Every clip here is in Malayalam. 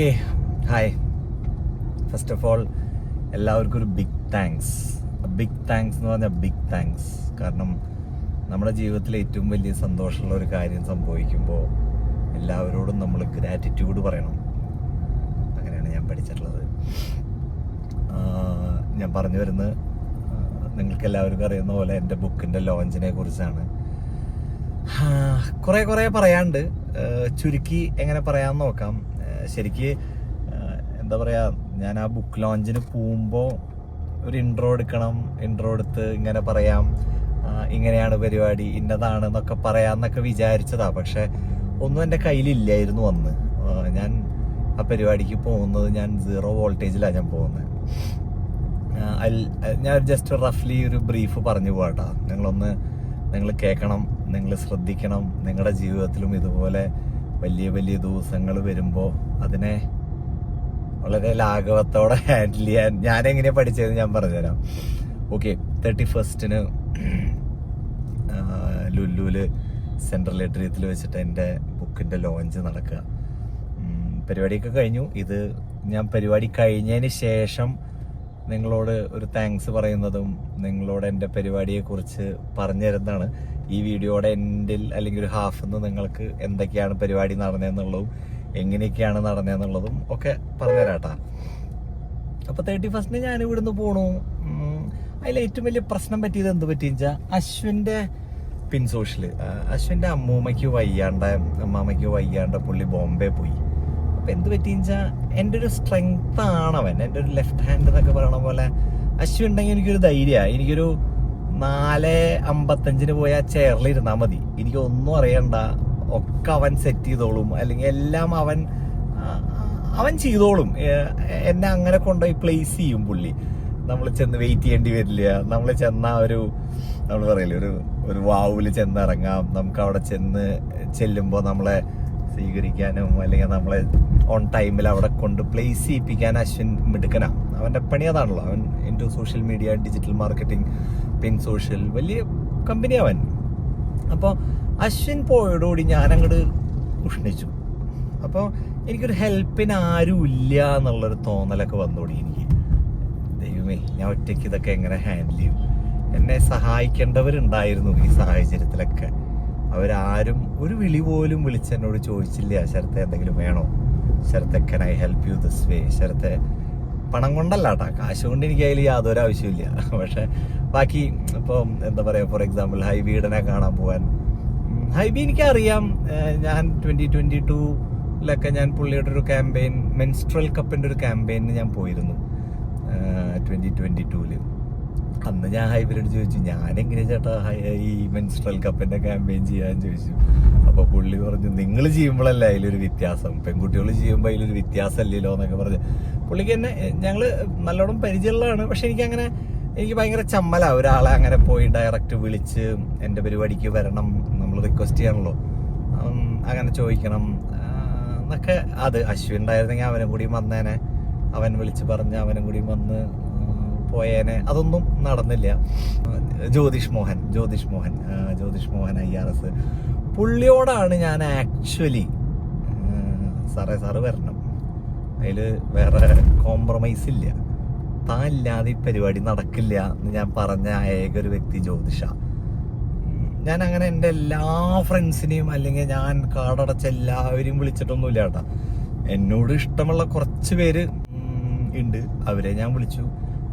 Okay. Hi first of all എല്ലാവർക്കും ഒരു ബിഗ് താങ്ക്സ് ബിഗ് താങ്ക്സ് എന്ന് പറഞ്ഞാൽ ബിഗ് താങ്ക്സ് കാരണം നമ്മുടെ ജീവിതത്തിലെ ഏറ്റവും വലിയ സന്തോഷമുള്ള ഒരു കാര്യം സംഭവിക്കുമ്പോൾ എല്ലാവരോടും നമ്മൾ ഗ്രാറ്റിറ്റ്യൂഡ് പറയണം. അങ്ങനെയാണ് ഞാൻ പഠിച്ചിട്ടുള്ളത്. ഞാൻ പറഞ്ഞു വരുന്നത് നിങ്ങൾക്ക് എല്ലാവർക്കും അറിയുന്ന പോലെ എന്റെ ബുക്കിന്റെ ലോഞ്ചിനെ കുറിച്ചാണ്. കുറേ കുറേ പറയാണ്ട് ചുരുക്കി എങ്ങനെ പറയാമെന്ന് നോക്കാം. ശരിക്ക് എന്താ പറയുക ഞാൻ ആ ബുക്ക് ലോഞ്ചിന് പോകുമ്പോൾ ഒരു ഇൻട്രോ എടുക്കണം ഇൻട്രോ എടുത്ത് ഇങ്ങനെ പറയാം ഇങ്ങനെയാണ് പരിപാടി ഇന്നതാണ് എന്നൊക്കെ പറയാമെന്നൊക്കെ വിചാരിച്ചതാ. പക്ഷെ ഒന്നും എന്റെ കയ്യിലില്ലായിരുന്നു അന്ന്. ഞാൻ ആ പരിപാടിക്ക് പോകുന്നത് ഞാൻ സീറോ വോൾട്ടേജിലാണ് ഞാൻ പോകുന്നത് ഞാൻ ജസ്റ്റ് റഫ്ലി ഒരു ബ്രീഫ് പറഞ്ഞു പോകട്ടാ നിങ്ങളൊന്ന് നിങ്ങൾ കേൾക്കണം നിങ്ങൾ ശ്രദ്ധിക്കണം നിങ്ങളുടെ ജീവിതത്തിലും ഇതുപോലെ വലിയ വലിയ ദിവസങ്ങൾ വരുമ്പോൾ അതിനെ വളരെ ലാഘവത്തോടെ ഹാൻഡിൽ ചെയ്യാൻ ഞാൻ എങ്ങനെയാ പഠിച്ചതെന്ന് ഞാൻ പറഞ്ഞുതരാം. ഓക്കെ തേർട്ടി ഫസ്റ്റിന് ലുല്ലുവിൽ സെൻട്രൽ ലെറ്ററിയത്തിൽ വെച്ചിട്ട് എന്റെ ബുക്കിന്റെ ലോഞ്ച് നടക്കുക. പരിപാടിയൊക്കെ കഴിഞ്ഞു. ഇത് ഞാൻ പരിപാടി കഴിഞ്ഞതിന് ശേഷം നിങ്ങളോട് ഒരു താങ്ക്സ് പറയുന്നതും നിങ്ങളോട് എന്റെ പരിപാടിയെക്കുറിച്ച് പറഞ്ഞു തരുന്നതാണ് ഈ വീഡിയോയുടെ എൻഡിൽ അല്ലെങ്കിൽ ഒരു ഹാഫ് നിന്ന് നിങ്ങൾക്ക് എന്തൊക്കെയാണ് പരിപാടി നടന്നതെന്നുള്ളതും എങ്ങനെയൊക്കെയാണ് നടന്നതെന്നുള്ളതും ഒക്കെ പറഞ്ഞുതരാട്ടാ. അപ്പൊ തേർട്ടി ഫസ്റ്റിന് ഞാൻ ഇവിടുന്ന് പോണു. അതിൽ ഏറ്റവും വലിയ പ്രശ്നം പറ്റിയത് എന്ത് പറ്റിയെന്ന് വെച്ചാൽ അശ്വിന്റെ പിൻ സോഷ്യൽ അശ്വിന്റെ അമ്മൂമ്മയ്ക്ക് വയ്യാണ്ട അമ്മാമ്മയ്ക്ക് വയ്യാണ്ട പുള്ളി ബോംബെ പോയി. അപ്പൊ എന്ത് പറ്റിയെന്ന് വെച്ചാൽ ഒരു സ്ട്രെങ്ത് ആണ് അവൻ. എന്റെ ഒരു ലെഫ്റ്റ് ഹാൻഡ് എന്നൊക്കെ പറയണ പോലെ അശ്വിൻ ഉണ്ടെങ്കിൽ എനിക്കൊരു ധൈര്യമാണ് എനിക്കൊരു നാല് അമ്പത്തഞ്ചിന് പോയി ആ ചെയറിൽ ഇരുന്നാൽ മതി. എനിക്ക് ഒന്നും അറിയണ്ട. ഒക്കെ അവൻ സെറ്റ് ചെയ്തോളും. അല്ലെങ്കിൽ എല്ലാം അവൻ അവൻ ചെയ്തോളും. എന്നെ അങ്ങനെ കൊണ്ടുപോയി പ്ലേസ് ചെയ്യും പുള്ളി. നമ്മൾ ചെന്ന് വെയിറ്റ് ചെയ്യേണ്ടി വരില്ല. നമ്മൾ ചെന്ന ഒരു നമ്മൾ പറയില്ല ഒരു ഒരു വാവുവിൽ ചെന്ന് ഇറങ്ങാം. നമുക്ക് അവിടെ ചെന്ന് ചെല്ലുമ്പോൾ നമ്മളെ സ്വീകരിക്കാനും അല്ലെങ്കിൽ നമ്മളെ ഓൺ ടൈമിൽ അവിടെ കൊണ്ട് പ്ലേസ് ചെയ്യിപ്പിക്കാൻ അശ്വിൻ മിടുക്കനാണ് അവന്റെ പണി അതാണല്ലോ. അവൻ എന്റെ social media digital marketing pin social വലിയ കമ്പനി അവൻ അപ്പോൾ അശ്വിൻ പോയതോടുകൂടി ഞാൻ അങ്ങോട്ട് ഉഷ്ണിച്ചു. അപ്പോൾ എനിക്കൊരു ഹെൽപ്പിന് ആരും ഇല്ല എന്നുള്ളൊരു തോന്നലൊക്കെ വന്നോടി എനിക്ക്. ദൈവമേ ഞാൻ ഒറ്റയ്ക്ക് ഇതൊക്കെ എങ്ങനെ ഹാൻഡിൽ ചെയ്യും? എന്നെ സഹായിക്കേണ്ടവരുണ്ടായിരുന്നു ഈ സാഹചര്യത്തിലൊക്കെ. അവരാരും ഒരു വിളി പോലും വിളിച്ച് എന്നോട് ചോദിച്ചില്ല ശരത്തെ എന്തെങ്കിലും വേണോ? ശരത്തെ can I help you this way ശരത്തെ പണം കൊണ്ടല്ല കേട്ടോ കാശ് കൊണ്ട് എനിക്ക് അതിൽ യാതൊരു ആവശ്യമില്ല പക്ഷെ ബാക്കി ഇപ്പം എന്താ പറയാ ഫോർ എക്സാമ്പിൾ ഹൈബീഡനെ കാണാൻ പോകാൻ ഹൈബി എനിക്കറിയാം. ഞാൻ ട്വന്റി ട്വന്റി ടൂലൊക്കെ ഞാൻ പുള്ളിയുടെ ഒരു ക്യാമ്പയിൻ മെൻസ്ട്രൽ കപ്പിന്റെ ഒരു ക്യാമ്പയിന് ഞാൻ പോയിരുന്നു. ട്വന്റി ട്വന്റി ടൂൽ അന്ന് ഞാൻ ഹൈബ്രിഡ് ചോദിച്ചു ഞാൻ എങ്ങനെ ചേട്ടാ ഈ മെൻസ്ട്രൽ കപ്പിന്റെ ക്യാമ്പയിൻ ചെയ്യാൻ ചോദിച്ചു. അപ്പൊ പുള്ളി പറഞ്ഞു നിങ്ങൾ ചെയ്യുമ്പോഴല്ല അതിലൊരു വ്യത്യാസം? പെൺകുട്ടികൾ ചെയ്യുമ്പോൾ അതിലൊരു വ്യത്യാസം അല്ലല്ലോ എന്നൊക്കെ പറഞ്ഞു. പുള്ളിക്ക് എന്നെ ഞങ്ങൾ നല്ലോണം പരിചയമുള്ളതാണ്. പക്ഷെ എനിക്ക് അങ്ങനെ എനിക്ക് ഭയങ്കര ചമ്മല. ഒരാളെ അങ്ങനെ പോയി ഡയറക്റ്റ് വിളിച്ച് എന്റെ പരിപാടിക്ക് വരണം നമ്മൾ റിക്വസ്റ്റ് ചെയ്യണല്ലോ. അങ്ങനെ ചോദിക്കണം. എന്നൊക്കെ അത് അശ്വിൻ ഉണ്ടായിരുന്നെങ്കിൽ അവനും കൂടി വന്നേനെ. അവൻ വിളിച്ച് പറഞ്ഞ് അവനും കൂടി വന്ന് പോയേനെ. അതൊന്നും നടന്നില്ല. Jyothish Mohan Jyothish Mohan Jyothish Mohan I R S. പുള്ളിയോടാണ് ഞാൻ ആക്ച്വലി സാറേ സാറ് വരണം. അതിൽ വേറെ കോംപ്രമൈസ് ഇല്ല. താൻ ഇല്ലാതെ ഈ പരിപാടി നടക്കില്ല എന്ന് ഞാൻ പറഞ്ഞ ഏക ഒരു വ്യക്തി ജ്യോതിഷ. ഞാൻ അങ്ങനെ എന്റെ എല്ലാ ഫ്രണ്ട്സിനെയും അല്ലെങ്കിൽ ഞാൻ കാടടച്ച എല്ലാവരെയും വിളിച്ചിട്ടൊന്നുമില്ല കേട്ടാ. എന്നോട് ഇഷ്ടമുള്ള കുറച്ച് പേര് ഉണ്ട്. അവരെ ഞാൻ വിളിച്ചു.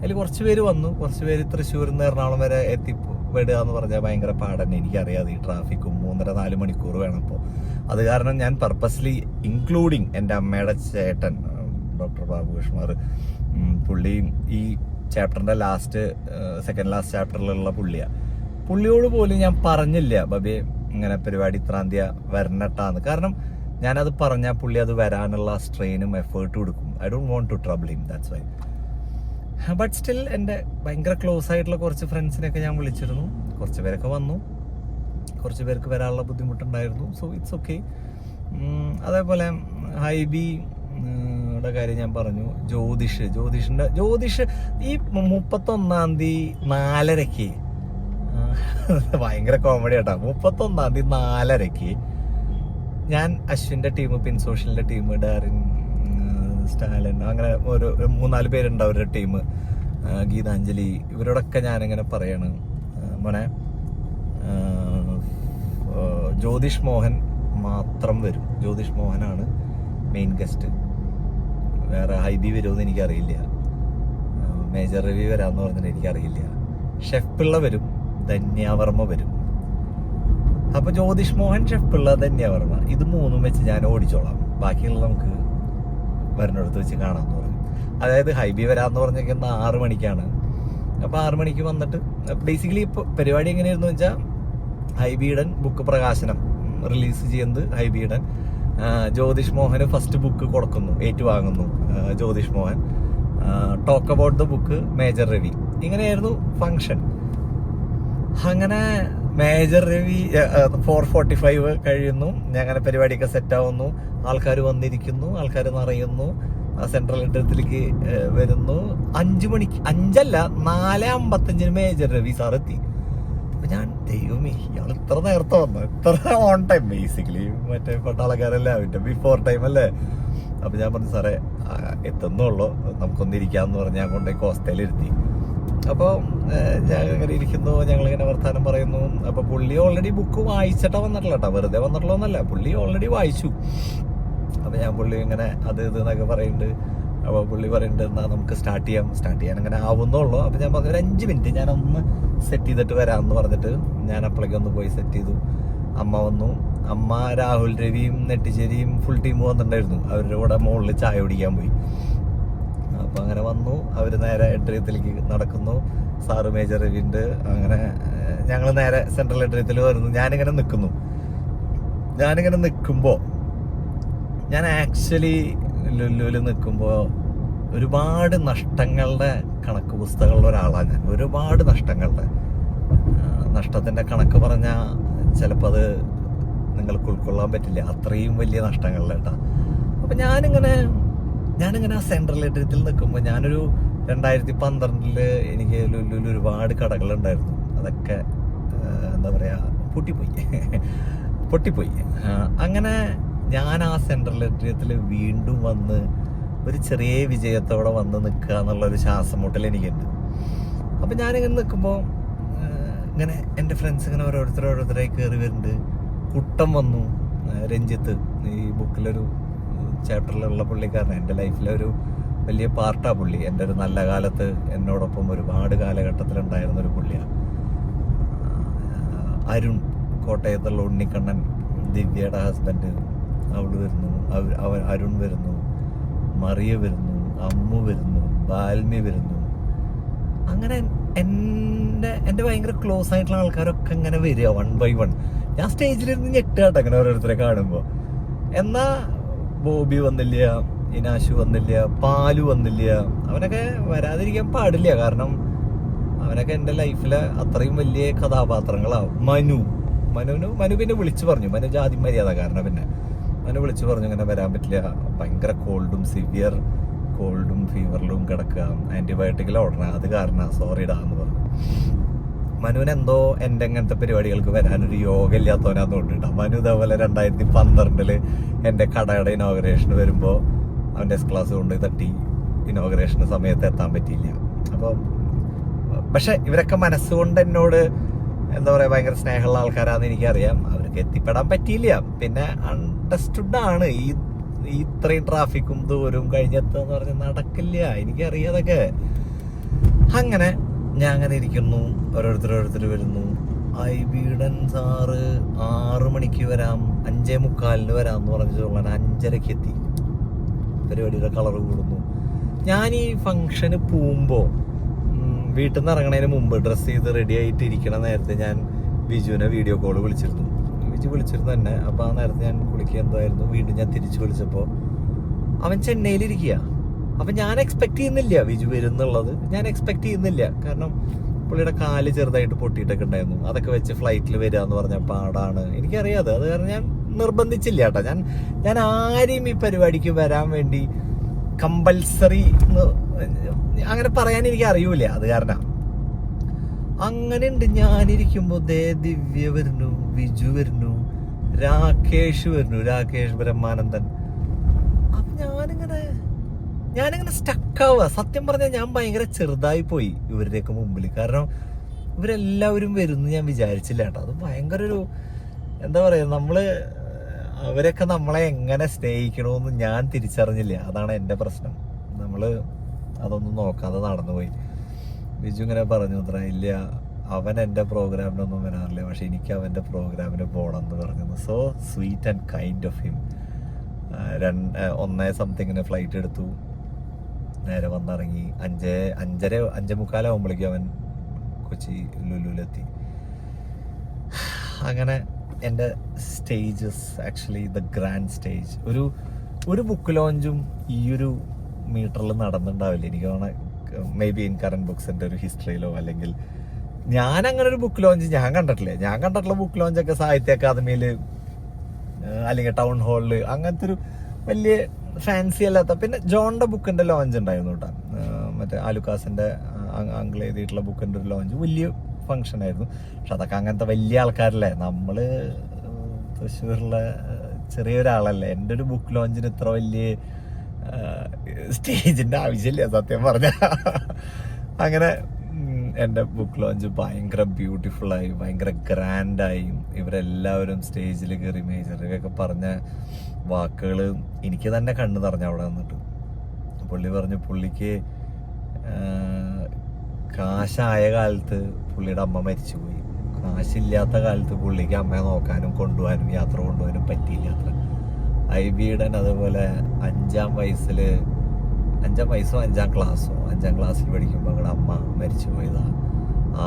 അതിൽ കുറച്ച് പേര് വന്നു. കുറച്ച് പേര് തൃശ്ശൂരിൽ നിന്ന് എറണാകുളം വരെ എത്തിപ്പെടുക എന്ന് പറഞ്ഞാൽ ഭയങ്കര പാടന്നെ. എനിക്കറിയാതെ ഈ ട്രാഫിക്കും മൂന്നര നാല് മണിക്കൂർ വേണം ഇപ്പോൾ അത് കാരണം ഞാൻ പർപ്പസ്ലി ഇൻക്ലൂഡിങ് എന്റെ അമ്മയുടെ ചേട്ടൻ ഡോക്ടർ ബാബു കൃഷ്ണമാർ പുള്ളി ഈ ചാപ്റ്ററിന്റെ ലാസ്റ്റ് സെക്കൻഡ് ലാസ്റ്റ് ചാപ്റ്ററിലുള്ള പുള്ളിയാണ് പുള്ളിയോട് പോലും ഞാൻ പറഞ്ഞില്ല ബബിയെ ഇങ്ങനെ പരിപാടി ഇത്രാം തീയതി വരണട്ടാന്ന്. കാരണം ഞാനത് പറഞ്ഞാൽ പുള്ളി അത് വരാനുള്ള സ്ട്രെയിനും എഫേർട്ടും എടുക്കും. I don't want to trouble him that's why but still എന്റെ ഭയങ്കര ക്ലോസ് ആയിട്ടുള്ള കുറച്ച് ഫ്രണ്ട്സിനെയൊക്കെ ഞാൻ വിളിച്ചിരുന്നു. കുറച്ച് പേരൊക്കെ വന്നു. കുറച്ച് പേർക്ക് വരാനുള്ള ബുദ്ധിമുട്ടുണ്ടായിരുന്നു. സോ ഇറ്റ്സ് ഓക്കെ അതേപോലെ ഹൈബി യുടെ കാര്യം ഞാൻ പറഞ്ഞു. ജ്യോതിഷ്. ജ്യോതിഷിന്റെ ജ്യോതിഷ് ഈ മുപ്പത്തൊന്നാം തീയതി നാലരയ്ക്ക്. ഭയങ്കര കോമഡി കേട്ടോ മുപ്പത്തൊന്നാം തീയതി നാലരയ്ക്ക് ഞാൻ അശ്വിന്റെ ടീം പിൻ സോഷ്യലിന്റെ ടീം ഡാറിൻ സ്റ്റാലിൻ അങ്ങനെ ഒരു മൂന്നാൽ പേരുണ്ട് അവരുടെ ടീം ഗീതാഞ്ജലി ഇവരോടൊക്കെ ഞാനിങ്ങനെ പറയാണ്. മോനെ ജ്യോതിഷ് മോഹൻ മാത്രം വരും. ജ്യോതിഷ് മോഹനാണ് മെയിൻ ഗസ്റ്റ് വേറെ ഹൈബി വരുമെന്ന് എനിക്കറിയില്ല. മേജർ രവി വരാമെന്ന് പറഞ്ഞിട്ട് എനിക്കറിയില്ല. ഷെഫ് പിള്ള വരും ധന്യാവർമ്മ വരും. അപ്പൊ ജ്യോതിഷ് മോഹൻ ഷെഫ് പിള്ള ധന്യാവർമ്മ ഇത് മൂന്നും വെച്ച് ഞാൻ ഓടിച്ചോളാം. ബാക്കിയുള്ള നമുക്ക് വരുന്നിടത്ത് വെച്ച് കാണാമെന്ന് പറഞ്ഞു. അതായത് ഹൈബി വരാമെന്ന് പറഞ്ഞിരിക്കുന്ന ആറ് മണിക്കാണ്. അപ്പോൾ ആറ് മണിക്ക് വന്നിട്ട് ബേസിക്കലി ഇപ്പൊ പരിപാടി എങ്ങനെയായിരുന്നു വെച്ചാൽ ഹൈബീഡൻ ബുക്ക് പ്രകാശനം റിലീസ് ചെയ്യുന്നത് ഹൈബീഡൻ ജ്യോതിഷ് മോഹന് ഫസ്റ്റ് ബുക്ക് കൊടുക്കുന്നു ഏറ്റുവാങ്ങുന്നു Jyothish Mohan. Talk about the book major Ravi ഇങ്ങനെയായിരുന്നു ഫങ്ഷൻ അങ്ങനെ major Ravi four forty five കഴിയുന്നു. അങ്ങനെ പരിപാടിയൊക്കെ സെറ്റ് ആവുന്നു. ആൾക്കാർ വന്നിരിക്കുന്നു ആൾക്കാർ നിറയുന്നു. സെൻട്രൽ ഇടത്തിലേക്ക് വരുന്നു. അഞ്ചു മണിക്ക് അഞ്ചല്ല നാല് അമ്പത്തഞ്ചിന് മേജർ രവി സാർ എത്തി. അപ്പൊ ഞാൻ ദൈവമേ ഇയാൾ ഇത്ര നേരത്തെ വന്നു. ഇത്ര ഓൺ ടൈം ബേസിക്കലി മറ്റേ പട്ടാളക്കാരല്ലേ അവന്റെ ബിഫോർ ടൈം അല്ലേ? അപ്പൊ ഞാൻ പറഞ്ഞു സാറേ എത്തുന്നുള്ളൂ. നമുക്കൊന്നിരിക്കാന്ന് പറഞ്ഞ് ഞാൻ കൊണ്ടുപോയി കോസ്റ്റയിലിരുത്തി അപ്പോൾ ഞാൻ ഇങ്ങനെ ഇരിക്കുന്നു ഞങ്ങൾ ഇങ്ങനെ വർത്താനം പറയുന്നു. അപ്പോൾ പുള്ളി ഓൾറെഡി ബുക്ക് വായിച്ചിട്ടാ വന്നിട്ടില്ല കേട്ടോ വെറുതെ വന്നിട്ടുള്ളതെന്നല്ല പുള്ളി ഓൾറെഡി വായിച്ചു. അപ്പോൾ ഞാൻ പുള്ളി ഇങ്ങനെ അത് ഇത് എന്നൊക്കെ പറയുന്നുണ്ട്. അപ്പൊ പുള്ളി പറയുന്നുണ്ട് എന്നാ നമുക്ക് സ്റ്റാർട്ട് ചെയ്യാം. സ്റ്റാർട്ട് ചെയ്യാൻ അങ്ങനെ ആവുന്നുള്ളൂ. അപ്പൊ ഞാൻ പറഞ്ഞു ഒരു അഞ്ച് മിനിറ്റ് ഞാൻ ഒന്ന് സെറ്റ് ചെയ്തിട്ട് വരാമെന്ന് പറഞ്ഞിട്ട് ഞാൻ അപ്പോഴേക്കും ഒന്ന് പോയി സെറ്റ് ചെയ്തു. അമ്മ വന്നു. അമ്മ രാഹുൽ രവിയും നെട്ടിശ്ശേരിയും ഫുൾ ടീം വന്നിട്ടുണ്ടായിരുന്നു. അവരുടെ കൂടെ മുകളിൽ ചായ കുടിക്കാൻ പോയി. അപ്പൊ അങ്ങനെ വന്നു. അവർ നേരെ എട്രിയത്തിലേക്ക് നടക്കുന്നു. സാറ് മേജർ രവി അങ്ങനെ ഞങ്ങൾ നേരെ സെൻട്രൽ എട്രിയത്തിൽ വരുന്നു. ഞാനിങ്ങനെ നിൽക്കുന്നു. ഞാനിങ്ങനെ നിൽക്കുമ്പോൾ ഞാൻ ആക്ച്വലി ലുല്ലുവിൽ നിൽക്കുമ്പോൾ ഒരുപാട് നഷ്ടങ്ങളുടെ കണക്ക് പുസ്തകമുള്ള ഒരാളാണ് ഞാൻ. ഒരുപാട് നഷ്ടങ്ങളുടെ. നഷ്ടത്തിന്റെ കണക്ക് പറഞ്ഞാൽ ചിലപ്പോൾ അത് നിങ്ങൾക്ക് ഉൾക്കൊള്ളാൻ പറ്റില്ല. അത്രയും വലിയ നഷ്ടങ്ങളുടെ അപ്പം അപ്പൊ ഞാനിങ്ങനെ ഞാനിങ്ങനെ ആ സെൻട്രൽ ലൈബ്രറിയിൽ നിൽക്കുമ്പോൾ ഞാനൊരു രണ്ടായിരത്തി പന്ത്രണ്ടിൽ എനിക്ക് ലുലുവിൽ ഒരുപാട് കടകളുണ്ടായിരുന്നു. അതൊക്കെ എന്താ പറയുക പൊട്ടിപ്പോയി. പൊട്ടിപ്പോയി. അങ്ങനെ ഞാൻ ആ സെൻട്രൽ ലൈബ്രറിയിൽ വീണ്ടും വന്ന് ഒരു ചെറിയ വിജയത്തോടെ വന്ന് നിൽക്കുക എന്നുള്ളൊരു ശ്വാസം മുട്ടൽ എനിക്കുണ്ട്. അപ്പം ഞാനിങ്ങനെ നിൽക്കുമ്പോൾ ഇങ്ങനെ എന്റെ ഫ്രണ്ട്സ് ഇങ്ങനെ ഓരോരുത്തർ ഓരോരുത്തരായി കയറി വരുന്നുണ്ട്. കുട്ടം വന്നു രഞ്ജിത്ത് ഈ ബുക്കിലൊരു ചാപ്റ്ററിലുള്ള പുള്ളിക്കാരൻ എന്റെ ലൈഫിലെ ഒരു വലിയ പാർട്ടാ പുള്ളി. എന്റെ ഒരു നല്ല കാലത്ത് എന്നോടൊപ്പം ഒരുപാട് കാലഘട്ടത്തിലുണ്ടായിരുന്ന ഒരു പുള്ളിയാണ് അരുൺ കോട്ടയത്തുള്ള ഉണ്ണിക്കണ്ണൻ ദിവ്യയുടെ ഹസ്ബൻഡ് അവൾ വരുന്നു. അവർ അരുൺ വരുന്നു. മറിയ വരുന്നു. അമ്മു വരുന്നു. ബാൽമി വരുന്നു. അങ്ങനെ എന്റെ എന്റെ ഭയങ്കര ക്ലോസ് ആയിട്ടുള്ള ആൾക്കാരൊക്കെ ഇങ്ങനെ വരിക വൺ ബൈ വൺ ഞാൻ സ്റ്റേജിലിരുന്ന് ഞെട്ടുകട്ടോ അങ്ങനെ ഓരോരുത്തരെ കാണുമ്പോൾ എന്നാ ബോബി വന്നില്ല ഇനാശു വന്നില്ല പാലു വന്നില്ല. അവനൊക്കെ വരാതിരിക്കാൻ പാടില്ല. കാരണം അവനൊക്കെ എന്റെ ലൈഫിലെ അത്രയും വലിയ കഥാപാത്രങ്ങളാവും. മനു. മനുവിന് മനു പിന്നെ വിളിച്ചു പറഞ്ഞു. മനു ജാതി മര്യാദ കാരണം പിന്നെ. മനു വിളിച്ചു പറഞ്ഞു ഇങ്ങനെ വരാൻ പറ്റില്ല. ഭയങ്കര കോൾഡും സിവിയർ കോൾഡും ഫീവറിലും കിടക്കുക. ആന്റിബയോട്ടിക്കിൽ ഓടണം. അത് കാരണം. സോറി ഇടാ എന്ന് പറഞ്ഞു. മനുവിന് എന്തോ എന്റെ അങ്ങനത്തെ പരിപാടികൾക്ക് വരാനൊരു യോഗ ഇല്ലാത്തവനാന്ന് തോന്നിട്ടാ മനു ഇതേപോലെ രണ്ടായിരത്തി പന്ത്രണ്ടിൽ എന്റെ കടയുടെ ഇനോഗ്രേഷൻ വരുമ്പോൾ അവന്റെ എസ് ക്ലാസ് കൊണ്ട് തട്ടി ഇനോഗ്രേഷൻ സമയത്ത് എത്താൻ പറ്റിയില്ല. അപ്പം പക്ഷെ ഇവരൊക്കെ മനസ്സുകൊണ്ട് എന്നോട് എന്താ പറയാ ഭയങ്കര സ്നേഹമുള്ള ആൾക്കാരാന്ന് എനിക്കറിയാം. അവർക്ക് എത്തിപ്പെടാൻ പറ്റിയില്ല. പിന്നെ അണ്ടർസ്റ്റുഡ് ആണ്. ഈ ഇത്രയും ട്രാഫിക്കും ദൂരവും കഴിഞ്ഞെത്തുക എന്ന് പറഞ്ഞ നടക്കില്ല. എനിക്കറിയാതൊക്കെ അങ്ങനെ ഞാൻ അങ്ങനെ ഇരിക്കുന്നു. ഓരോരുത്തർ ഓരോരുത്തർ വരുന്നു. ഐ ബീഡൻ സാറ് ആറ് മണിക്ക് വരാം അഞ്ചേ മുക്കാലിന് വരാം എന്ന് പറഞ്ഞിട്ടുള്ള അഞ്ചരയ്ക്ക് എത്തി പരിപാടിയുടെ കളർ കൂടുന്നു. ഞാൻ ഈ ഫംഗ്ഷന് പോകുമ്പോൾ വീട്ടിൽ നിന്ന് ഇറങ്ങണതിന് മുമ്പ് ഡ്രസ്സ് ചെയ്ത് റെഡി ആയിട്ട് ഇരിക്കണ നേരത്തെ ഞാൻ ബിജുവിനെ വീഡിയോ കോൾ വിളിച്ചിരുന്നു. ബിജു വിളിച്ചിരുന്നു തന്നെ അപ്പോൾ ആ നേരത്തെ ഞാൻ കുളിക്കുക എന്തായിരുന്നു വീണ്ടും ഞാൻ തിരിച്ചു വിളിച്ചപ്പോൾ അവൻ ചെന്നൈയിലിരിക്കുക അപ്പൊ ഞാൻ എക്സ്പെക്ട് ചെയ്യുന്നില്ല വിജു വരുന്നുള്ളത്. ഞാൻ എക്സ്പെക്ട് ചെയ്യുന്നില്ല. കാരണം പുള്ളിയുടെ കാൽ ചെറുതായിട്ട് പൊട്ടിയിട്ടൊക്കെ ഉണ്ടായിരുന്നു. അതൊക്കെ വെച്ച് ഫ്ലൈറ്റിൽ വരിക എന്ന് പറഞ്ഞ പാടാണ്. എനിക്കറിയാതെ അത്. കാരണം ഞാൻ നിർബന്ധിച്ചില്ല കേട്ടോ. ഞാൻ ഞാൻ ആരെയും ഈ പരിപാടിക്ക് വരാൻ വേണ്ടി കമ്പൽസറി അങ്ങനെ പറയാൻ എനിക്ക് അറിയൂല. അത് കാരണം അങ്ങനെ ഉണ്ട് ഞാനിരിക്കുമ്പോ ദേ ദിവ്യ വരുന്നു വിജു വരുന്നു രാകേഷ് വരുന്നു. രാകേഷ് ബ്രഹ്മാനന്ദൻ. അപ്പൊ ഞാനിങ്ങനെ ഞാനിങ്ങനെ സ്റ്റക്കാവുക സത്യം പറഞ്ഞാൽ ഞാൻ ഭയങ്കര ചെറുതായി പോയി ഇവരുടെയൊക്കെ മുമ്പിൽ. കാരണം ഇവരെല്ലാവരും വരുന്നു ഞാൻ വിചാരിച്ചില്ല കേട്ടോ. അത് ഭയങ്കര ഒരു എന്താ പറയുക നമ്മൾ അവരൊക്കെ നമ്മളെ എങ്ങനെ സ്നേഹിക്കണമെന്ന് ഞാൻ തിരിച്ചറിഞ്ഞില്ല. അതാണ് എന്റെ പ്രശ്നം. നമ്മൾ അതൊന്നും നോക്കാതെ നടന്നുപോയി ബിജു ഇങ്ങനെ പറഞ്ഞു അത്ര ഇല്ല. അവൻ എന്റെ പ്രോഗ്രാമിനൊന്നും വരാറില്ല. പക്ഷെ എനിക്ക് അവന്റെ പ്രോഗ്രാമിന് പോകണം എന്ന് പറഞ്ഞു so sweet and kind of him രണ്ട് ഒന്നേ സംതിങ്ങിന് ഫ്ലൈറ്റ് എടുത്തു. നേരെ വന്നിറങ്ങി. അഞ്ച് അഞ്ചര അഞ്ചേ മുക്കാലാവുമ്പോഴേക്കും അവൻ കൊച്ചി ലുലുലെത്തി അങ്ങനെ എന്റെ stages actually the grand stage ഒരു ഒരു ബുക്ക് ലോഞ്ചും ഈ ഒരു മീറ്ററിൽ നടന്നിട്ടുണ്ടാവില്ല എനിക്ക് തോന്നുന്നത് മേ ബി ഇൻ കറണ്ട് ബുക്സിന്റെ ഒരു ഹിസ്റ്ററിയിലോ അല്ലെങ്കിൽ ഞാൻ അങ്ങനെ ഒരു ബുക്ക് ലോഞ്ച് ഞാൻ കണ്ടിട്ടില്ല. ഞാൻ കണ്ടിട്ടുള്ള ബുക്ക് ലോഞ്ച് ഒക്കെ സാഹിത്യ അക്കാദമിയിൽ അല്ലെങ്കിൽ ടൗൺ ഹാളിൽ അങ്ങനത്തെ ഒരു വലിയ ഫാൻസി അല്ലാത്ത. പിന്നെ ജോണിന്റെ ബുക്കിന്റെ ലോഞ്ച് ഉണ്ടായിരുന്നു കേട്ടോ. മറ്റേ ആലുക്കാസിന്റെ അങ്കിൾ എഴുതിയിട്ടുള്ള ബുക്കിന്റെ ഒരു ലോഞ്ച് വലിയ ഫംഗ്ഷൻ ആയിരുന്നു. പക്ഷെ അതൊക്കെ അങ്ങനത്തെ വലിയ ആൾക്കാരല്ലേ. നമ്മൾ തൃശ്ശൂരിലെ ചെറിയൊരാളല്ലേ. എന്റെ ഒരു ബുക്ക് ലോഞ്ചിന് ഇത്ര വലിയ സ്റ്റേജിന്റെ ആവശ്യമില്ല സത്യം പറഞ്ഞ. അങ്ങനെ എന്റെ ബുക്ക് ലോഞ്ച് ഭയങ്കര ബ്യൂട്ടിഫുൾ ആയി ഭയങ്കര ഗ്രാൻഡായി ഇവരെല്ലാവരും സ്റ്റേജിൽ കയറി മേജറൊക്കെ പറഞ്ഞ വാക്കുകൾ എനിക്ക് തന്നെ കണ്ണ് നിറഞ്ഞു അവിടെ പുള്ളി പറഞ്ഞു പുള്ളിക്ക് കാശായ കാലത്ത് പുള്ളിയുടെ അമ്മ മരിച്ചുപോയി. കാശില്ലാത്ത കാലത്ത് പുള്ളിക്ക് അമ്മയെ നോക്കാനും കൊണ്ടുപോകാനും യാത്ര കൊണ്ടുപോകാനും പറ്റിയില്ല അത്ര. ഐ ബിയുടെ അതുപോലെ അഞ്ചാം വയസ്സിൽ അഞ്ചാം വയസ്സോ അഞ്ചാം ക്ലാസ്സോ അഞ്ചാം ക്ലാസ്സിൽ പഠിക്കുമ്പോൾ ഞങ്ങളുടെ അമ്മ മരിച്ചു പോയതാണ്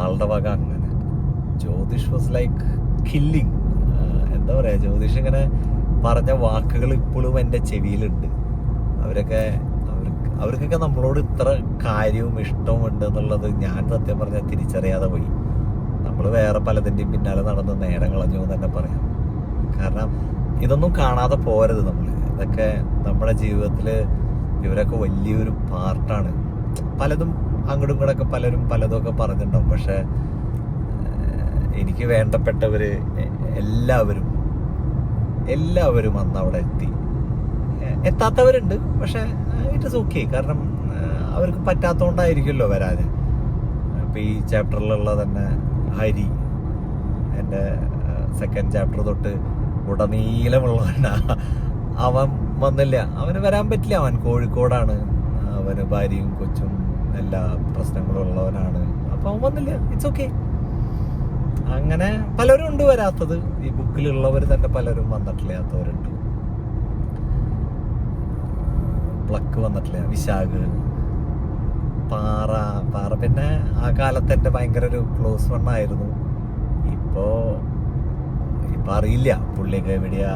ആളുടെ വക അങ്ങനെ. Jyothish was like killing. എന്താ പറയുക ജ്യോതിഷ് ഇങ്ങനെ പറഞ്ഞ വാക്കുകൾ ഇപ്പോഴും എന്റെ ചെവിയിലുണ്ട്. അവരൊക്കെ അവർക്ക് അവർക്കൊക്കെ നമ്മളോട് ഇത്ര കാര്യവും ഇഷ്ടവും ഉണ്ട് എന്നുള്ളത് ഞാൻ സത്യം പറഞ്ഞാൽ തിരിച്ചറിയാതെ പോയി. നമ്മൾ വേറെ പലതിന്റെയും പിന്നാലെ നടന്ന് നേരം കളഞ്ഞു എന്ന് തന്നെ പറയാം. കാരണം ഇതൊന്നും കാണാതെ പോരുത് നമ്മൾ. ഇതൊക്കെ നമ്മുടെ ജീവിതത്തിൽ ഇവരൊക്കെ വലിയൊരു പാർട്ടാണ്. പലതും അങ്ങോട്ടും ഇങ്ങോട്ടൊക്കെ പലരും പലതൊക്കെ പറഞ്ഞിട്ടുണ്ടാവും. പക്ഷേ എനിക്ക് വേണ്ടപ്പെട്ടവർ എല്ലാവരും എല്ലാവരും അന്ന് അവിടെ എത്തി. എത്താത്തവരുണ്ട് പക്ഷെ ഇറ്റ് ഇസ് ഓക്കെ കാരണം അവർക്ക് പറ്റാത്തതുകൊണ്ടായിരിക്കുമല്ലോ വരാൻ ഇപ്പം ഈ ചാപ്റ്ററിലുള്ള തന്നെ ഹരി എന്റെ സെക്കൻഡ് ചാപ്റ്റർ തൊട്ട് ഉടനീളമുള്ളവനാ. അവൻ വന്നില്ല. അവന് വരാൻ പറ്റില്ല. അവൻ കോഴിക്കോടാണ്. അവന് ഭാര്യയും കൊച്ചും എല്ലാ പ്രശ്നങ്ങളും ഉള്ളവനാണ് അപ്പം അവൻ വന്നില്ല. ഇറ്റ്സ് ഓക്കെ അങ്ങനെ പലരും ഉണ്ട് വരാത്തത്. ഈ ബുക്കിലുള്ളവർ തന്നെ പലരും വന്നിട്ടില്ലാത്തവരുണ്ട് പ്ലക്ക് വന്നിട്ടില്ല വിശാഖ്. പാറ പാറ. പിന്നെ ആ കാലത്ത് എന്റെ ഭയങ്കര ഒരു ക്ലോസ് ഫ്രണ്ടായിരുന്നു ഇപ്പോ ഇപ്പൊ അറിയില്ല പുള്ളിയൊക്കെ എവിടെയാ.